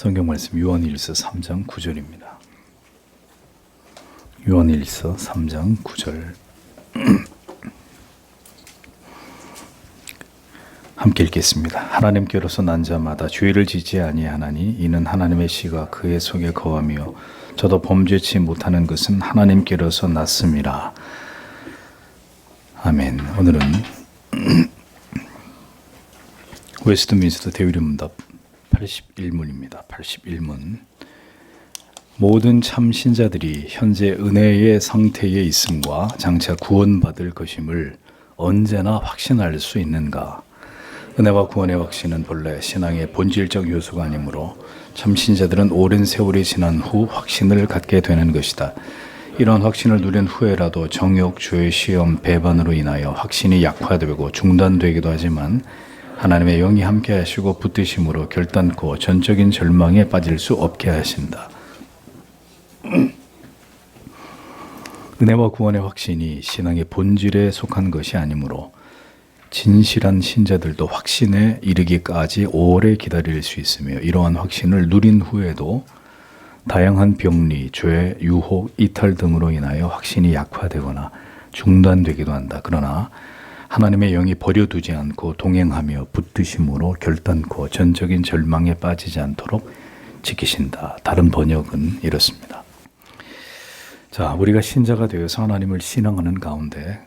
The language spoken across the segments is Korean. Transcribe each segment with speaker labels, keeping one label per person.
Speaker 1: 성경 말씀 요한일서 3장 9절입니다. 요한일서 3장 9절 함께 읽겠습니다. 하나님께로서 난 자마다 죄를 짓지 아니하나니 이는 하나님의 씨가 그의 속에 거하며 저도 범죄치 못하는 것은 하나님께로서 났음이라. 아멘. 오늘은 웨스트민스터 대위리 문답 81문입니다. 81문. 모든 참 신자들이 현재 은혜의 상태에 있음과 장차 구원받을 것임을 언제나 확신할 수 있는가? 은혜와 구원의 확신은 본래 신앙의 본질적 요소가 아니므로 참 신자들은 오랜 세월이 지난 후 확신을 갖게 되는 것이다. 이런 확신을 누린 후에라도 정욕, 죄, 시험, 배반으로 인하여 확신이 약화되고 중단되기도 하지만 하나님의 영이 함께 하시고 붙드심으로 결단코 전적인 절망에 빠질 수 없게 하신다. 은혜와 구원의 확신이 신앙의 본질에 속한 것이 아니므로 진실한 신자들도 확신에 이르기까지 오래 기다릴 수 있으며 이러한 확신을 누린 후에도 다양한 병리, 죄, 유혹, 이탈 등으로 인하여 확신이 약화되거나 중단되기도 한다. 그러나 하나님의 영이 버려두지 않고 동행하며 붙드심으로 결단코 전적인 절망에 빠지지 않도록 지키신다. 다른 번역은 이렇습니다. 자, 우리가 신자가 되어서 하나님을 신앙하는 가운데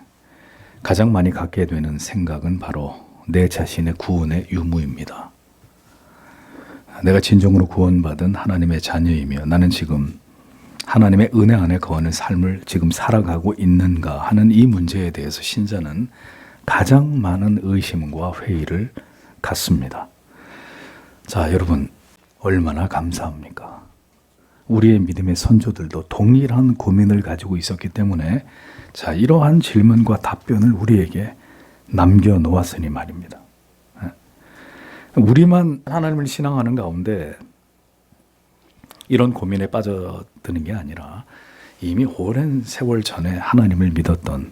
Speaker 1: 가장 많이 갖게 되는 생각은 바로 내 자신의 구원의 유무입니다. 내가 진정으로 구원받은 하나님의 자녀이며 나는 지금 하나님의 은혜 안에 거하는 삶을 지금 살아가고 있는가 하는 이 문제에 대해서 신자는 가장 많은 의심과 회의를 갖습니다. 자, 여러분, 얼마나 감사합니까? 우리의 믿음의 선조들도 동일한 고민을 가지고 있었기 때문에 자, 이러한 질문과 답변을 우리에게 남겨놓았으니 말입니다. 예. 우리만 하나님을 신앙하는 가운데 이런 고민에 빠져드는 게 아니라 이미 오랜 세월 전에 하나님을 믿었던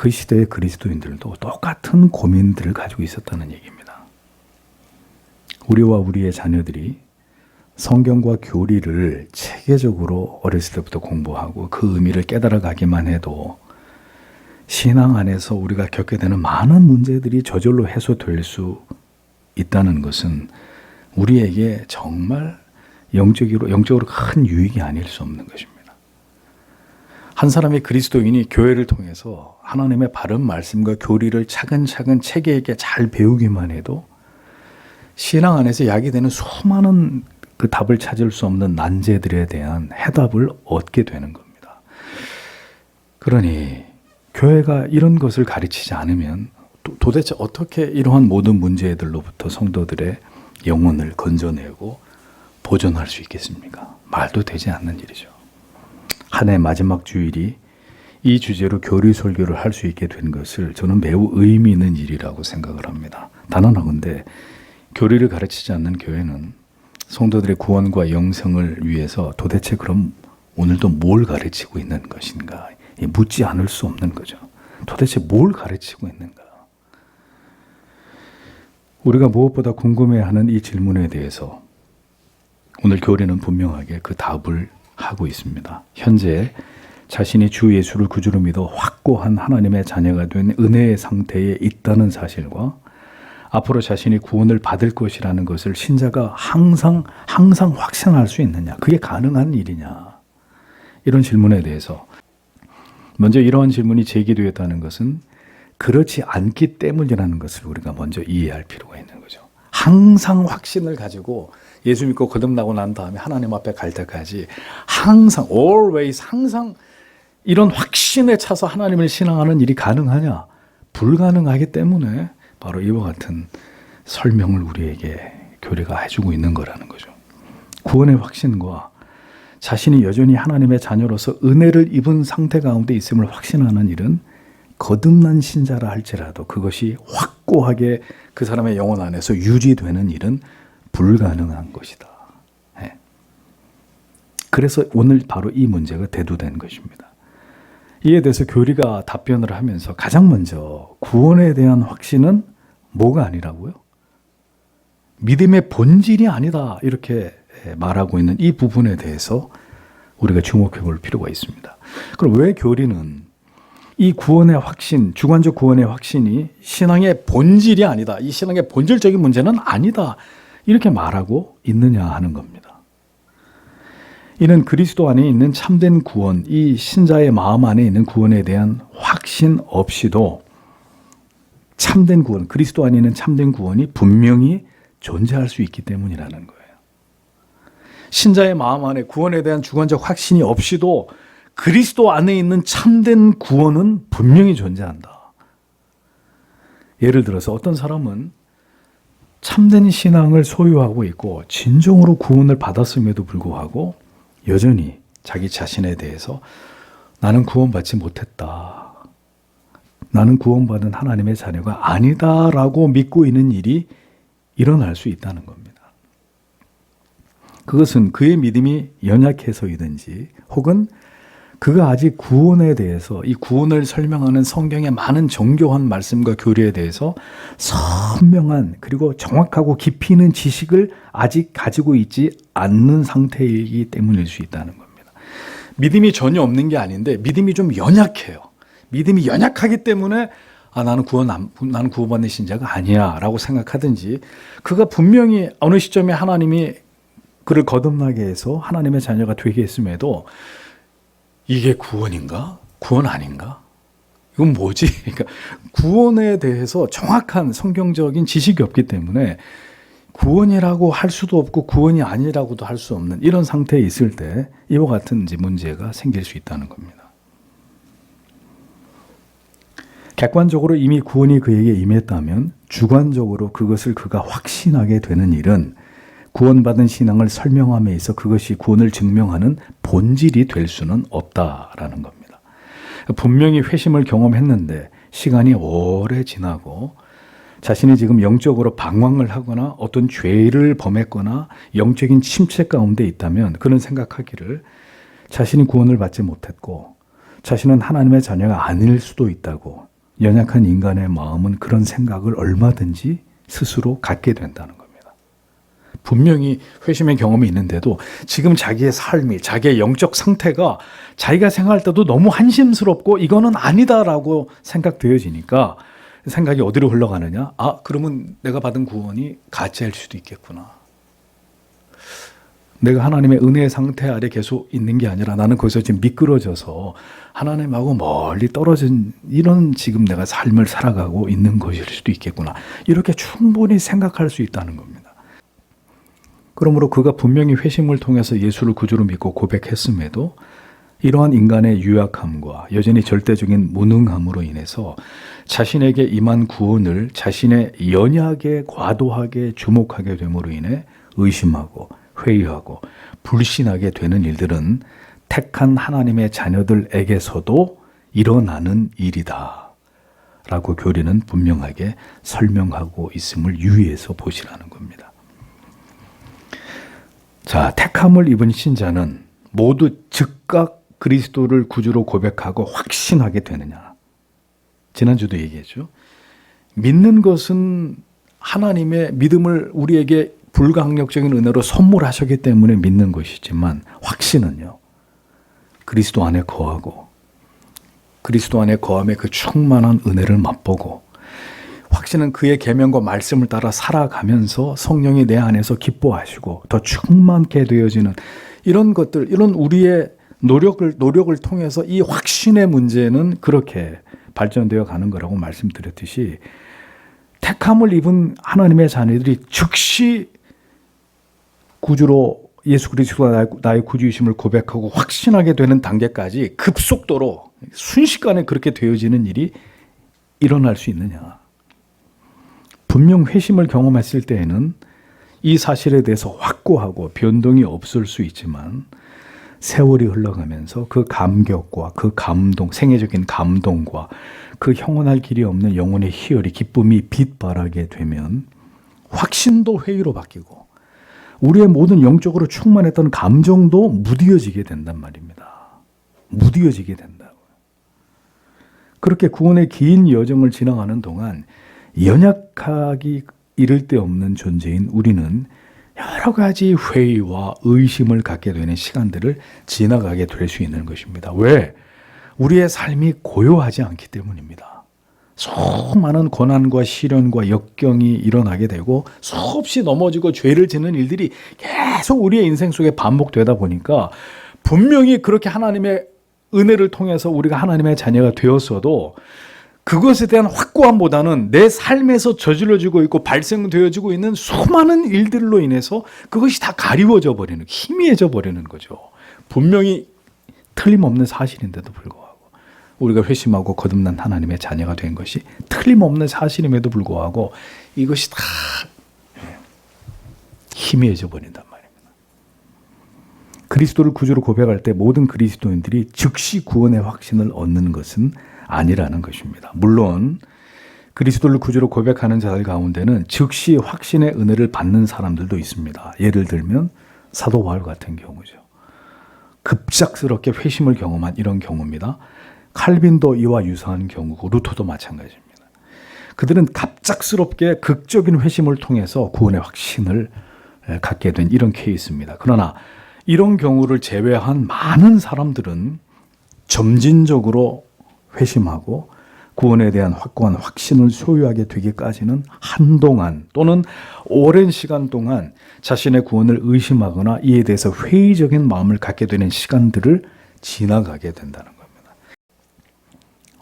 Speaker 1: 그 시대의 그리스도인들도 똑같은 고민들을 가지고 있었다는 얘기입니다. 우리와 우리의 자녀들이 성경과 교리를 체계적으로 어렸을 때부터 공부하고 그 의미를 깨달아 가기만 해도 신앙 안에서 우리가 겪게 되는 많은 문제들이 저절로 해소될 수 있다는 것은 우리에게 정말 영적으로, 영적으로 큰 유익이 아닐 수 없는 것입니다. 한 사람의 그리스도인이 교회를 통해서 하나님의 바른 말씀과 교리를 차근차근 체계 있게 잘 배우기만 해도 신앙 안에서 약이 되는 수많은 그 답을 찾을 수 없는 난제들에 대한 해답을 얻게 되는 겁니다. 그러니 교회가 이런 것을 가르치지 않으면 도, 대체 어떻게 이러한 모든 문제들로부터 성도들의 영혼을 건져내고 보존할 수 있겠습니까? 말도 되지 않는 일이죠. 한 해 마지막 주일이 이 주제로 교리 설교를 할 수 있게 된 것을 저는 매우 의미 있는 일이라고 생각을 합니다. 단언하건대 교리를 가르치지 않는 교회는 성도들의 구원과 영성을 위해서 도대체 그럼 오늘도 뭘 가르치고 있는 것인가? 묻지 않을 수 없는 거죠. 도대체 뭘 가르치고 있는가? 우리가 무엇보다 궁금해하는 이 질문에 대해서 오늘 교리는 분명하게 그 답을 하고 있습니다. 현재 자신이 주 예수를 구주로 믿어 확고한 하나님의 자녀가 된 은혜의 상태에 있다는 사실과 앞으로 자신이 구원을 받을 것이라는 것을 신자가 항상 항상 확신할 수 있느냐? 그게 가능한 일이냐? 이런 질문에 대해서 먼저 이러한 질문이 제기되었다는 것은 그렇지 않기 때문이라는 것을 우리가 먼저 이해할 필요가 있는 거죠. 항상 확신을 가지고 예수 믿고 거듭나고 난 다음에 하나님 앞에 갈 때까지 항상 always 항상 이런 확신에 차서 하나님을 신앙하는 일이 가능하냐? 불가능하기 때문에 바로 이와 같은 설명을 우리에게 교리가 해주고 있는 거라는 거죠. 구원의 확신과 자신이 여전히 하나님의 자녀로서 은혜를 입은 상태 가운데 있음을 확신하는 일은 거듭난 신자라 할지라도 그것이 확고하게 그 사람의 영혼 안에서 유지되는 일은 불가능한 것이다. 네. 그래서 오늘 바로 이 문제가 대두된 것입니다. 이에 대해서 교리가 답변을 하면서 가장 먼저 구원에 대한 확신은 뭐가 아니라고요? 믿음의 본질이 아니다. 이렇게 말하고 있는 이 부분에 대해서 우리가 주목해 볼 필요가 있습니다. 그럼 왜 교리는 이 구원의 확신, 주관적 구원의 확신이 신앙의 본질이 아니다. 이 신앙의 본질적인 문제는 아니다. 이렇게 말하고 있느냐 하는 겁니다. 이는 그리스도 안에 있는 참된 구원, 이 신자의 마음 안에 있는 구원에 대한 확신 없이도 참된 구원, 그리스도 안에 있는 참된 구원이 분명히 존재할 수 있기 때문이라는 거예요. 신자의 마음 안에 구원에 대한 주관적 확신이 없이도 그리스도 안에 있는 참된 구원은 분명히 존재한다. 예를 들어서 어떤 사람은 참된 신앙을 소유하고 있고 진정으로 구원을 받았음에도 불구하고 여전히 자기 자신에 대해서 나는 구원받지 못했다. 나는 구원받은 하나님의 자녀가 아니다라고 믿고 있는 일이 일어날 수 있다는 겁니다. 그것은 그의 믿음이 연약해서이든지 혹은 그가 아직 구원에 대해서 이 구원을 설명하는 성경의 많은 정교한 말씀과 교리에 대해서 선명한 그리고 정확하고 깊이 있는 지식을 아직 가지고 있지 않는 상태이기 때문일 수 있다는 겁니다. 믿음이 전혀 없는 게 아닌데 믿음이 좀 연약해요. 믿음이 연약하기 때문에 아 나는 구원 안, 나는 구원받는 신자가 아니야라고 생각하든지 그가 분명히 어느 시점에 하나님이 그를 거듭나게 해서 하나님의 자녀가 되게 했음에도 이게 구원인가? 구원 아닌가? 이건 뭐지? 그러니까 구원에 대해서 정확한 성경적인 지식이 없기 때문에 구원이라고 할 수도 없고 구원이 아니라고도 할 수 없는 이런 상태에 있을 때 이와 같은 문제가 생길 수 있다는 겁니다. 객관적으로 이미 구원이 그에게 임했다면 주관적으로 그것을 그가 확신하게 되는 일은 구원받은 신앙을 설명함에 있어 그것이 구원을 증명하는 본질이 될 수는 없다라는 겁니다. 분명히 회심을 경험했는데 시간이 오래 지나고 자신이 지금 영적으로 방황을 하거나 어떤 죄를 범했거나 영적인 침체 가운데 있다면 그는 생각하기를 자신이 구원을 받지 못했고 자신은 하나님의 자녀가 아닐 수도 있다고 연약한 인간의 마음은 그런 생각을 얼마든지 스스로 갖게 된다는 겁니다. 분명히 회심의 경험이 있는데도 지금 자기의 삶이 자기의 영적 상태가 자기가 생각할 때도 너무 한심스럽고 이거는 아니다라고 생각되어지니까 생각이 어디로 흘러가느냐? 아, 그러면 내가 받은 구원이 가짜일 수도 있겠구나. 내가 하나님의 은혜의 상태 아래 계속 있는 게 아니라 나는 거기서 지금 미끄러져서 하나님하고 멀리 떨어진 이런 지금 내가 삶을 살아가고 있는 것일 수도 있겠구나. 이렇게 충분히 생각할 수 있다는 겁니다. 그러므로 그가 분명히 회심을 통해서 예수를 구주로 믿고 고백했음에도 이러한 인간의 유약함과 여전히 절대적인 무능함으로 인해서 자신에게 임한 구원을 자신의 연약에 과도하게 주목하게 됨으로 인해 의심하고 회의하고 불신하게 되는 일들은 택한 하나님의 자녀들에게서도 일어나는 일이다. 라고 교리는 분명하게 설명하고 있음을 유의해서 보시라는 겁니다. 자, 택함을 입은 신자는 모두 즉각 그리스도를 구주로 고백하고 확신하게 되느냐. 지난주도 얘기했죠. 믿는 것은 하나님의 믿음을 우리에게 불가항력적인 은혜로 선물하셨기 때문에 믿는 것이지만 확신은요. 그리스도 안에 거하고 그리스도 안에 거함의 그 충만한 은혜를 맛보고 확신은 그의 계명과 말씀을 따라 살아가면서 성령이 내 안에서 기뻐하시고 더 충만케 되어지는 이런 것들 이런 우리의 노력을 노력을 통해서 이 확신의 문제는 그렇게 발전되어 가는 거라고 말씀드렸듯이 택함을 입은 하나님의 자녀들이 즉시 구주로 예수 그리스도가 나의, 나의 구주이심을 고백하고 확신하게 되는 단계까지 급속도로 순식간에 그렇게 되어지는 일이 일어날 수 있느냐? 분명 회심을 경험했을 때에는 이 사실에 대해서 확고하고 변동이 없을 수 있지만 세월이 흘러가면서 그 감격과 그 감동, 생애적인 감동과 그 형언할 길이 없는 영혼의 희열이 기쁨이 빛바라게 되면 확신도 회의로 바뀌고 우리의 모든 영적으로 충만했던 감정도 무디어지게 된단 말입니다. 무디어지게 된다고. 그렇게 구원의 긴 여정을 지나가는 동안 연약하기 이를 데 없는 존재인 우리는 여러 가지 회의와 의심을 갖게 되는 시간들을 지나가게 될 수 있는 것입니다. 왜? 우리의 삶이 고요하지 않기 때문입니다. 수많은 고난과 시련과 역경이 일어나게 되고 수없이 넘어지고 죄를 짓는 일들이 계속 우리의 인생 속에 반복되다 보니까 분명히 그렇게 하나님의 은혜를 통해서 우리가 하나님의 자녀가 되었어도 그것에 대한 확고함보다는 내 삶에서 저질러지고 있고 발생되어지고 있는 수많은 일들로 인해서 그것이 다 가리워져 버리는 희미해져 버리는 거죠. 분명히 틀림없는 사실인데도 불구하고 우리가 회심하고 거듭난 하나님의 자녀가 된 것이 틀림없는 사실임에도 불구하고 이것이 다 예, 희미해져 버린단 말입니다. 그리스도를 구주로 고백할 때 모든 그리스도인들이 즉시 구원의 확신을 얻는 것은 아니라는 것입니다. 물론 그리스도를 구주로 고백하는 자들 가운데는 즉시 확신의 은혜를 받는 사람들도 있습니다. 예를 들면 사도 바울 같은 경우죠. 급작스럽게 회심을 경험한 이런 경우입니다. 칼빈도 이와 유사한 경우고 루터도 마찬가지입니다. 그들은 갑작스럽게 극적인 회심을 통해서 구원의 확신을 갖게 된 이런 케이스입니다. 그러나 이런 경우를 제외한 많은 사람들은 점진적으로 회심하고 구원에 대한 확고한 확신을 소유하게 되기까지는 한동안 또는 오랜 시간 동안 자신의 구원을 의심하거나 이에 대해서 회의적인 마음을 갖게 되는 시간들을 지나가게 된다는 겁니다.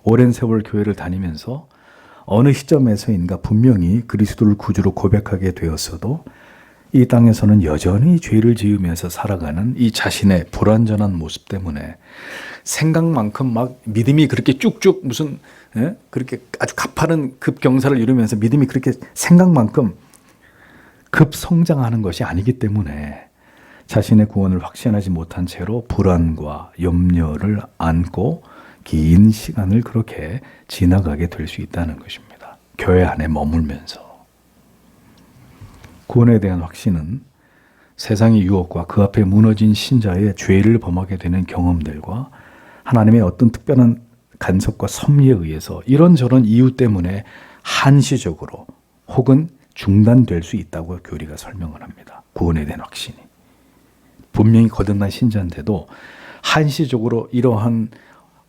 Speaker 1: 오랜 세월 교회를 다니면서 어느 시점에서인가 분명히 그리스도를 구주로 고백하게 되었어도 이 땅에서는 여전히 죄를 지으면서 살아가는 이 자신의 불완전한 모습 때문에 생각만큼 막 믿음이 그렇게 쭉쭉 무슨 예? 그렇게 아주 가파른 급경사를 이루면서 믿음이 그렇게 생각만큼 급성장하는 것이 아니기 때문에 자신의 구원을 확신하지 못한 채로 불안과 염려를 안고 긴 시간을 그렇게 지나가게 될 수 있다는 것입니다. 교회 안에 머물면서. 구원에 대한 확신은 세상의 유혹과 그 앞에 무너진 신자의 죄를 범하게 되는 경험들과 하나님의 어떤 특별한 간섭과 섭리에 의해서 이런저런 이유 때문에 한시적으로 혹은 중단될 수 있다고 교리가 설명을 합니다. 구원에 대한 확신이. 분명히 거듭난 신자인데도 한시적으로 이러한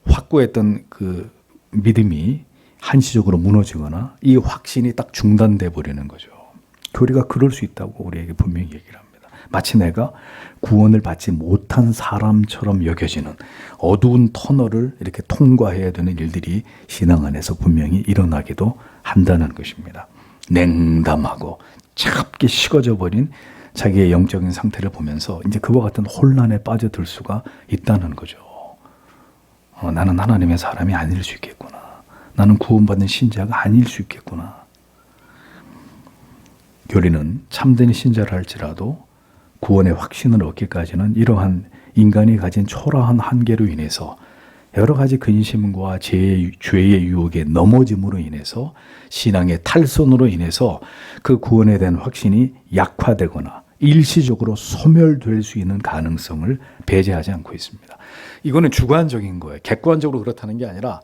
Speaker 1: 확고했던 그 믿음이 한시적으로 무너지거나 이 확신이 딱 중단돼 버리는 거죠. 교리가 그럴 수 있다고 우리에게 분명히 얘기를 합니다. 마치 내가 구원을 받지 못한 사람처럼 여겨지는 어두운 터널을 이렇게 통과해야 되는 일들이 신앙 안에서 분명히 일어나기도 한다는 것입니다. 냉담하고 차갑게 식어져 버린 자기의 영적인 상태를 보면서 이제 그와 같은 혼란에 빠져들 수가 있다는 거죠. 어, 나는 하나님의 사람이 아닐 수 있겠구나. 나는 구원받는 신자가 아닐 수 있겠구나. 교리는 참된 신자를 할지라도 구원의 확신을 얻기까지는 이러한 인간이 가진 초라한 한계로 인해서 여러 가지 근심과 죄의, 죄의 유혹에 넘어짐으로 인해서 신앙의 탈선으로 인해서 그 구원에 대한 확신이 약화되거나 일시적으로 소멸될 수 있는 가능성을 배제하지 않고 있습니다. 이거는 주관적인 거예요. 객관적으로 그렇다는 게 아니라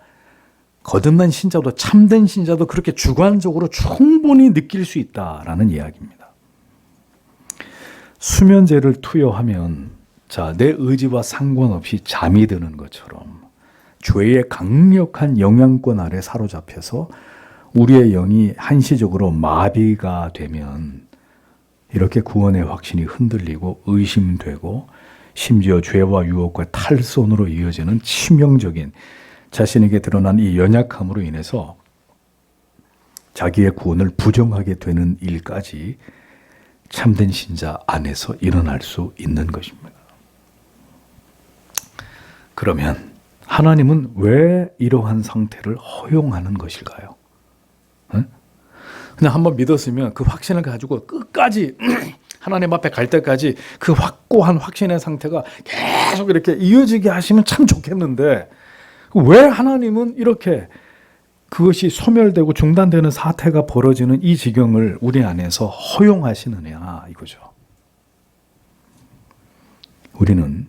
Speaker 1: 거듭난 신자도 참된 신자도 그렇게 주관적으로 충분히 느낄 수 있다라는 이야기입니다. 수면제를 투여하면 자, 내 의지와 상관없이 잠이 드는 것처럼 죄의 강력한 영향권 아래 사로잡혀서 우리의 영이 한시적으로 마비가 되면 이렇게 구원의 확신이 흔들리고 의심되고 심지어 죄와 유혹과 탈선으로 이어지는 치명적인 자신에게 드러난 이 연약함으로 인해서 자기의 구원을 부정하게 되는 일까지 참된 신자 안에서 일어날 수 있는 것입니다. 그러면 하나님은 왜 이러한 상태를 허용하는 것일까요? 그냥 한번 믿었으면 그 확신을 가지고 끝까지 하나님 앞에 갈 때까지 그 확고한 확신의 상태가 계속 이렇게 이어지게 하시면 참 좋겠는데 왜 하나님은 이렇게 그것이 소멸되고 중단되는 사태가 벌어지는 이 지경을 우리 안에서 허용하시느냐 이거죠. 우리는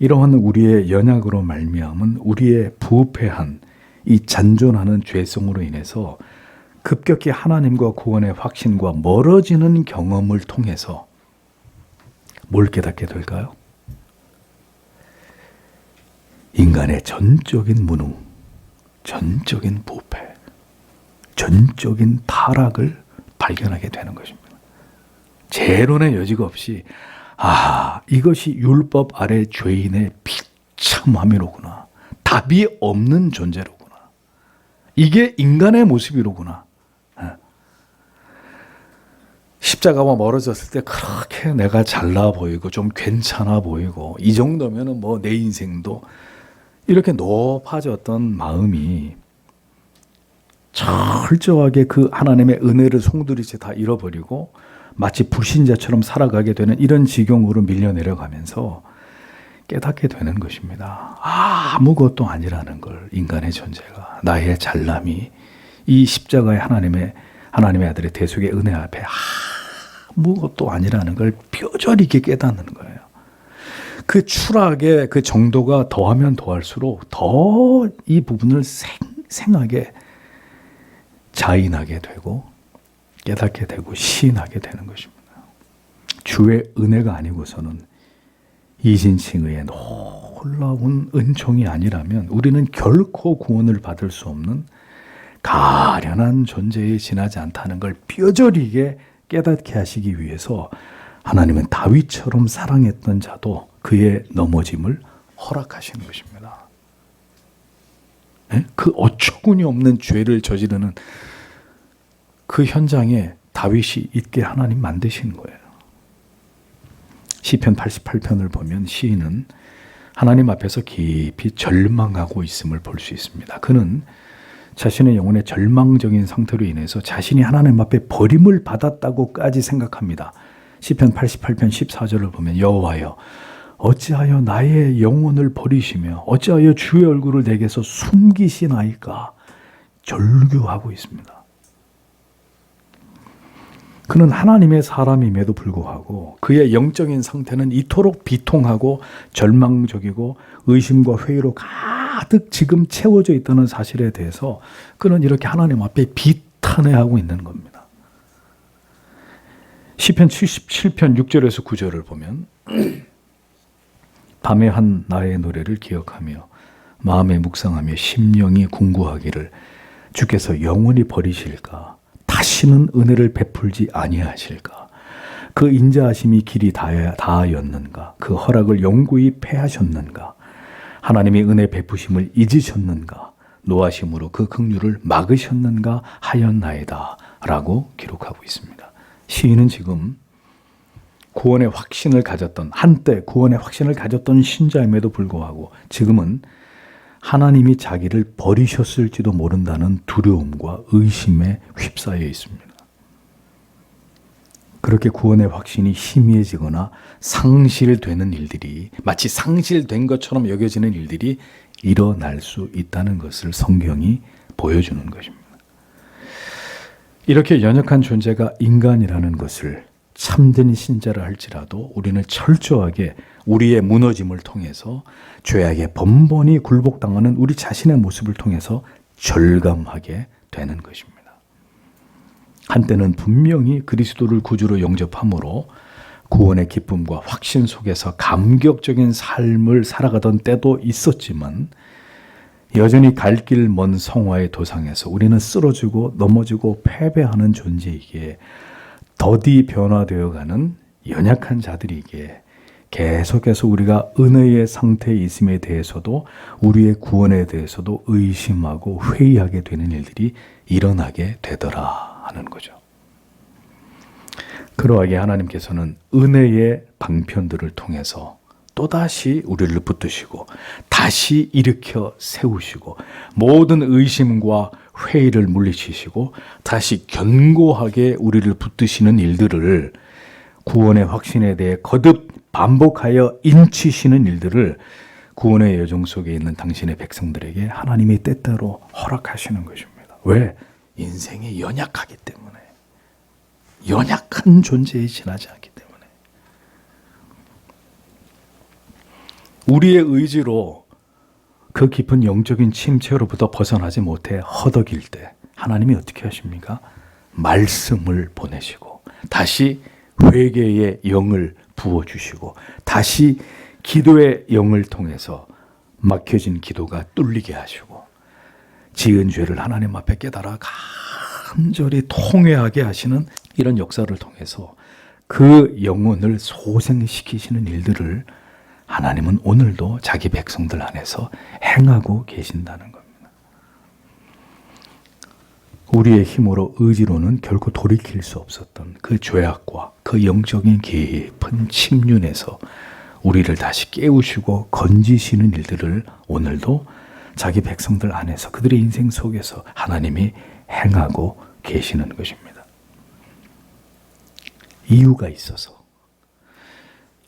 Speaker 1: 이러한 우리의 연약으로 말미암은 우리의 부패한 이 잔존하는 죄성으로 인해서 급격히 하나님과 구원의 확신과 멀어지는 경험을 통해서 뭘 깨닫게 될까요? 인간의 전적인 무능, 전적인 부패, 전적인 타락을 발견하게 되는 것입니다. 재론의 여지가 없이 아 이것이 율법 아래 죄인의 비참함이로구나 답이 없는 존재로구나 이게 인간의 모습이로구나 예. 십자가와 멀어졌을 때 그렇게 내가 잘나 보이고 좀 괜찮아 보이고 이 정도면은 뭐 내 인생도 이렇게 높아졌던 마음이 철저하게 그 하나님의 은혜를 송두리째 다 잃어버리고 마치 불신자처럼 살아가게 되는 이런 지경으로 밀려 내려가면서 깨닫게 되는 것입니다. 아무것도 아니라는 걸 인간의 존재가 나의 잘남이 이 십자가의 하나님의 하나님의 아들의 대속의 은혜 앞에 아무것도 아니라는 걸 뼈저리게 깨닫는. 그 추락의 그 정도가 더하면 더할수록 더 이 부분을 생, 생하게 자인하게 되고 깨닫게 되고 시인하게 되는 것입니다. 주의 은혜가 아니고서는 이진칭의 놀라운 은총이 아니라면 우리는 결코 구원을 받을 수 없는 가련한 존재에 지나지 않다는 걸 뼈저리게 깨닫게 하시기 위해서 하나님은 다윗처럼 사랑했던 자도 그의 넘어짐을 허락하시는 것입니다. 예? 그 어처구니 없는 죄를 저지르는 그 현장에 다윗이 있게 하나님 만드신 거예요. 시편 88편을 보면 시인은 하나님 앞에서 깊이 절망하고 있음을 볼 수 있습니다. 그는 자신의 영혼의 절망적인 상태로 인해서 자신이 하나님 앞에 버림을 받았다고까지 생각합니다. 시편 88편 14절을 보면 여호와여 어찌하여 나의 영혼을 버리시며 어찌하여 주의 얼굴을 내게서 숨기시나이까 절규하고 있습니다. 그는 하나님의 사람임에도 불구하고 그의 영적인 상태는 이토록 비통하고 절망적이고 의심과 회의로 가득 지금 채워져 있다는 사실에 대해서 그는 이렇게 하나님 앞에 비탄해하고 있는 겁니다. 시편 77편 6절에서 9절을 보면 밤에 한 나의 노래를 기억하며 마음에 묵상하며 심령이 궁구하기를 주께서 영원히 버리실까? 다시는 은혜를 베풀지 아니하실까? 그 인자하심이 길이 다하였는가? 그 허락을 영구히 패하셨는가? 하나님의 은혜 베푸심을 잊으셨는가? 노하심으로 그 긍휼을 막으셨는가 하였나이다라고 기록하고 있습니다. 시인은 지금 구원의 확신을 가졌던 한때 구원의 확신을 가졌던 신자임에도 불구하고 지금은 하나님이 자기를 버리셨을지도 모른다는 두려움과 의심에 휩싸여 있습니다. 그렇게 구원의 확신이 희미해지거나 상실되는 일들이 마치 상실된 것처럼 여겨지는 일들이 일어날 수 있다는 것을 성경이 보여주는 것입니다. 이렇게 연약한 존재가 인간이라는 것을 참된 신자라 할지라도 우리는 철저하게 우리의 무너짐을 통해서 죄악에 번번이 굴복당하는 우리 자신의 모습을 통해서 절감하게 되는 것입니다. 한때는 분명히 그리스도를 구주로 영접함으로 구원의 기쁨과 확신 속에서 감격적인 삶을 살아가던 때도 있었지만 여전히 갈 길 먼 성화의 도상에서 우리는 쓰러지고 넘어지고 패배하는 존재이기에 더디 변화되어가는 연약한 자들이기에 계속해서 우리가 은혜의 상태에 있음에 대해서도 우리의 구원에 대해서도 의심하고 회의하게 되는 일들이 일어나게 되더라 하는 거죠. 그러하게 하나님께서는 은혜의 방편들을 통해서 또다시 우리를 붙드시고 다시 일으켜 세우시고 모든 의심과 회의를 물리치시고 다시 견고하게 우리를 붙드시는 일들을 구원의 확신에 대해 거듭 반복하여 인치시는 일들을 구원의 여정 속에 있는 당신의 백성들에게 하나님이 때때로 허락하시는 것입니다. 왜? 인생이 연약하기 때문에. 연약한 존재에 지나지 않기 때문에. 우리의 의지로 그 깊은 영적인 침체로부터 벗어나지 못해 허덕일 때 하나님이 어떻게 하십니까? 말씀을 보내시고 다시 회개의 영을 부어 주시고 다시 기도의 영을 통해서 막혀진 기도가 뚫리게 하시고 지은 죄를 하나님 앞에 깨달아 간절히 통회하게 하시는 이런 역사를 통해서 그 영혼을 소생시키시는 일들을 하나님은 오늘도 자기 백성들 안에서 행하고 계신다는 겁니다. 우리의 힘으로 의지로는 결코 돌이킬 수 없었던 그 죄악과 그 영적인 깊은 침륜에서 우리를 다시 깨우시고 건지시는 일들을 오늘도 자기 백성들 안에서 그들의 인생 속에서 하나님이 행하고 계시는 것입니다. 이유가 있어서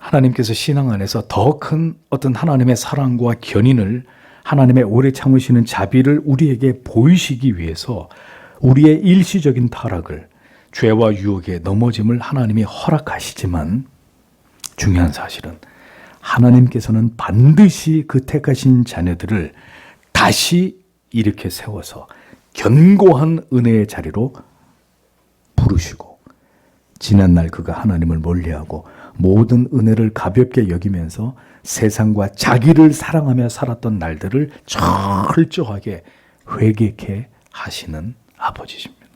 Speaker 1: 하나님께서 신앙 안에서 더 큰 어떤 하나님의 사랑과 견인을 하나님의 오래 참으시는 자비를 우리에게 보이시기 위해서 우리의 일시적인 타락을 죄와 유혹에 넘어짐을 하나님이 허락하시지만 중요한 사실은 하나님께서는 반드시 그 택하신 자녀들을 다시 이렇게 세워서 견고한 은혜의 자리로 부르시고 지난날 그가 하나님을 멀리하고 모든 은혜를 가볍게 여기면서 세상과 자기를 사랑하며 살았던 날들을 철저하게 회개케 하시는 아버지십니다.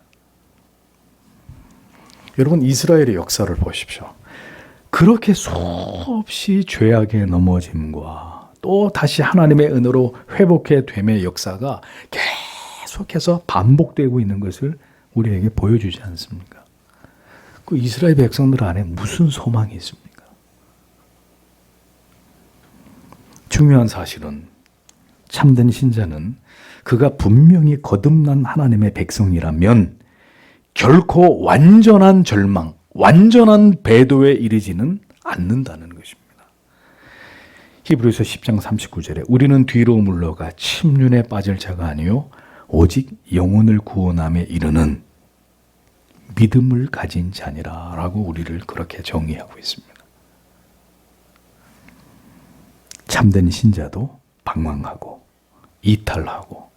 Speaker 1: 여러분 이스라엘의 역사를 보십시오. 그렇게 수없이 죄악에 넘어짐과 또 다시 하나님의 은혜로 회복해 됨의 역사가 계속해서 반복되고 있는 것을 우리에게 보여주지 않습니까? 그 이스라엘 백성들 안에 무슨 소망이 있습니까? 중요한 사실은 참된 신자는 그가 분명히 거듭난 하나님의 백성이라면 결코 완전한 절망, 완전한 배도에 이르지는 않는다는 것입니다. 히브리서 10장 39절에 우리는 뒤로 물러가 침륜에 빠질 자가 아니요 오직 영혼을 구원함에 이르는 믿음을 가진 자니라라고 우리를 그렇게 정의하고 있습니다. 참된 신자도 방황하고 이탈하고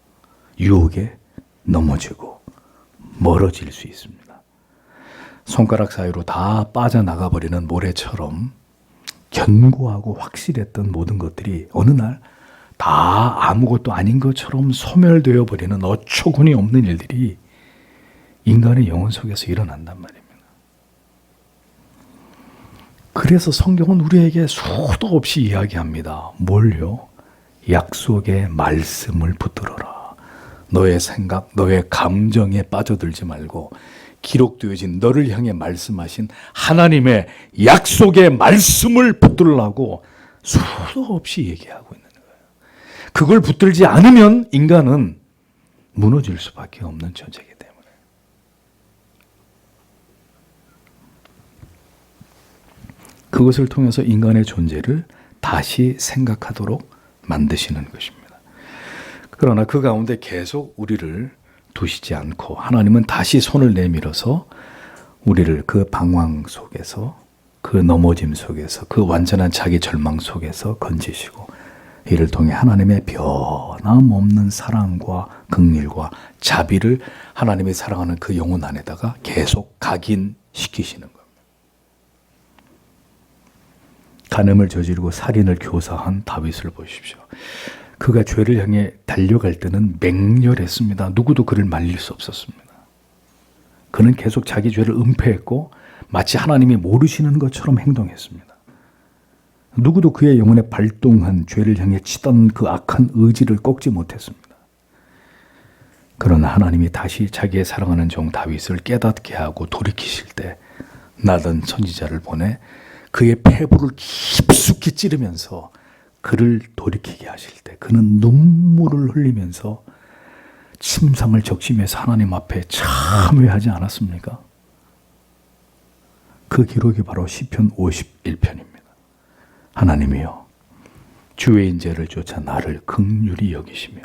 Speaker 1: 유혹에 넘어지고 멀어질 수 있습니다. 손가락 사이로 다 빠져나가 버리는 모래처럼 견고하고 확실했던 모든 것들이 어느 날 다 아무것도 아닌 것처럼 소멸되어 버리는 어처구니 없는 일들이 인간의 영혼 속에서 일어난단 말입니다. 그래서 성경은 우리에게 수도 없이 이야기합니다. 뭘요? 약속의 말씀을 붙들어라. 너의 생각, 너의 감정에 빠져들지 말고 기록되어진 너를 향해 말씀하신 하나님의 약속의 말씀을 붙들라고 수도 없이 얘기하고 있는 거예요. 그걸 붙들지 않으면 인간은 무너질 수밖에 없는 존재이기 때문에. 그것을 통해서 인간의 존재를 다시 생각하도록 만드시는 것입니다. 그러나 그 가운데 계속 우리를 두시지 않고 하나님은 다시 손을 내밀어서 우리를 그 방황 속에서 그 넘어짐 속에서 그 완전한 자기 절망 속에서 건지시고 이를 통해 하나님의 변함없는 사랑과 긍휼과 자비를 하나님이 사랑하는 그 영혼 안에다가 계속 각인시키시는 겁니다. 간음을 저지르고 살인을 교사한 다윗을 보십시오. 그가 죄를 향해 달려갈 때는 맹렬했습니다. 누구도 그를 말릴 수 없었습니다. 그는 계속 자기 죄를 은폐했고 마치 하나님이 모르시는 것처럼 행동했습니다. 누구도 그의 영혼에 발동한 죄를 향해 치던 그 악한 의지를 꺾지 못했습니다. 그러나 하나님이 다시 자기의 사랑하는 종 다윗을 깨닫게 하고 돌이키실 때 나던 선지자를 보내 그의 폐부를 깊숙이 찌르면서 그를 돌이키게 하실 때 그는 눈물을 흘리면서 침상을 적시면서 하나님 앞에 참회하지 않았습니까? 그 기록이 바로 시편 51편입니다. 하나님이여 주의 인재를 쫓아 나를 극률히 여기시며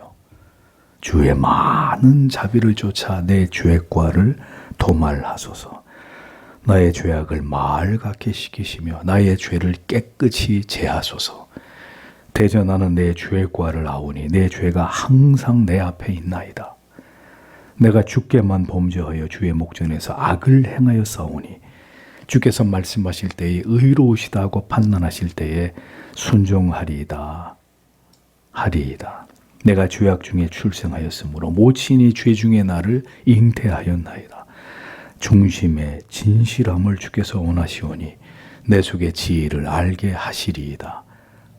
Speaker 1: 주의 많은 자비를 쫓아 내 죄과를 도말하소서. 나의 죄악을 마을 같게 시키시며 나의 죄를 깨끗이 제하소서. 대저 나는 내 죄과를 아오니 내 죄가 항상 내 앞에 있나이다. 내가 주께만 범죄하여 주의 목전에서 악을 행하여 싸우니 주께서 말씀하실 때에 의로우시다고 판단하실 때에 순종하리이다. 하리이다. 내가 죄악 중에 출생하였으므로 모친이 죄 중에 나를 잉태하였나이다. 중심의 진실함을 주께서 원하시오니 내 속의 지혜를 알게 하시리이다.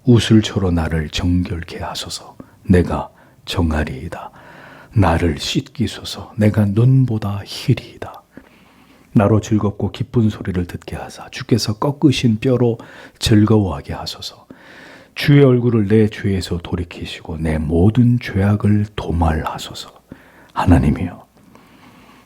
Speaker 1: 우슬초로 나를 정결케 하소서. 내가 정하리이다. 나를 씻기소서. 내가 눈보다 희리이다. 나로 즐겁고 기쁜 소리를 듣게 하사 주께서 꺾으신 뼈로 즐거워하게 하소서. 주의 얼굴을 내 죄에서 돌이키시고 내 모든 죄악을 도말하소서. 하나님이여,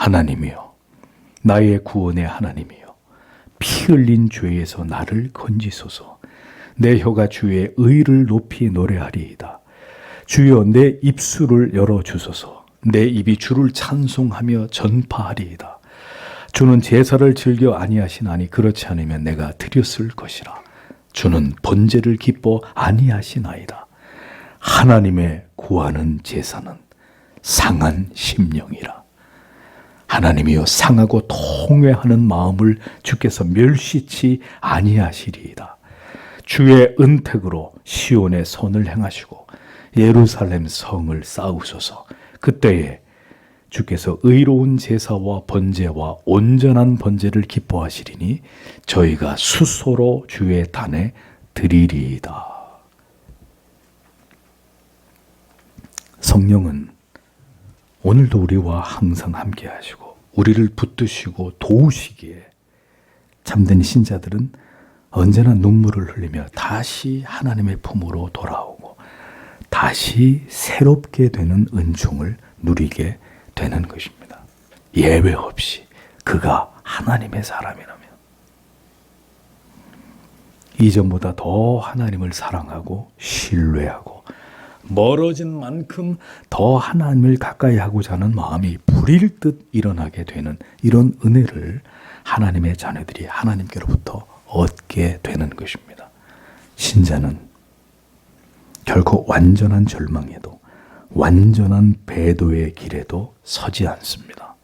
Speaker 1: 하나님이여, 나의 구원의 하나님이여, 피 흘린 죄에서 나를 건지소서. 내 혀가 주의 의를 높이 노래하리이다. 주여 내 입술을 열어 주소서. 내 입이 주를 찬송하며 전파하리이다. 주는 제사를 즐겨 아니하시나니 그렇지 않으면 내가 드렸을 것이라. 주는 번제를 기뻐 아니하시나이다. 하나님의 구하는 제사는 상한 심령이라. 하나님이여 상하고 통회하는 마음을 주께서 멸시치 아니하시리이다. 주의 은택으로 시온의 선을 행하시고 예루살렘 성을 쌓으소서. 그때에 주께서 의로운 제사와 번제와 온전한 번제를 기뻐하시리니 저희가 수소로 주의 단에 드리리이다. 성령은 오늘도 우리와 항상 함께 하시고 우리를 붙드시고 도우시기에 참된 신자들은 언제나 눈물을 흘리며 다시 하나님의 품으로 돌아오고 다시 새롭게 되는 은총을 누리게 되는 것입니다. 예외 없이 그가 하나님의 사람이라면 이전보다 더 하나님을 사랑하고 신뢰하고 멀어진 만큼 더 하나님을 가까이 하고자 하는 마음이 불일 듯 일어나게 되는 이런 은혜를 하나님의 자녀들이 하나님께로부터 얻게 되는 것입니다. 신자는 결코 완전한 절망에도 완전한 배도의 길에도 서지 않습니다.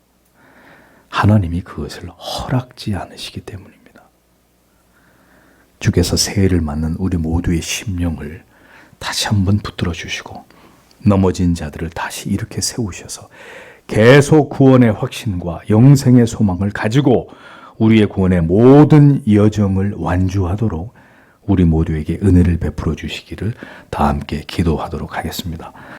Speaker 1: 하나님이 그것을 허락지 않으시기 때문입니다. 주께서 새해를 맞는 우리 모두의 심령을 다시 한번 붙들어 주시고 넘어진 자들을 다시 이렇게 세우셔서 계속 구원의 확신과 영생의 소망을 가지고 우리의 구원의 모든 여정을 완주하도록 우리 모두에게 은혜를 베풀어 주시기를 다 함께 기도하도록 하겠습니다.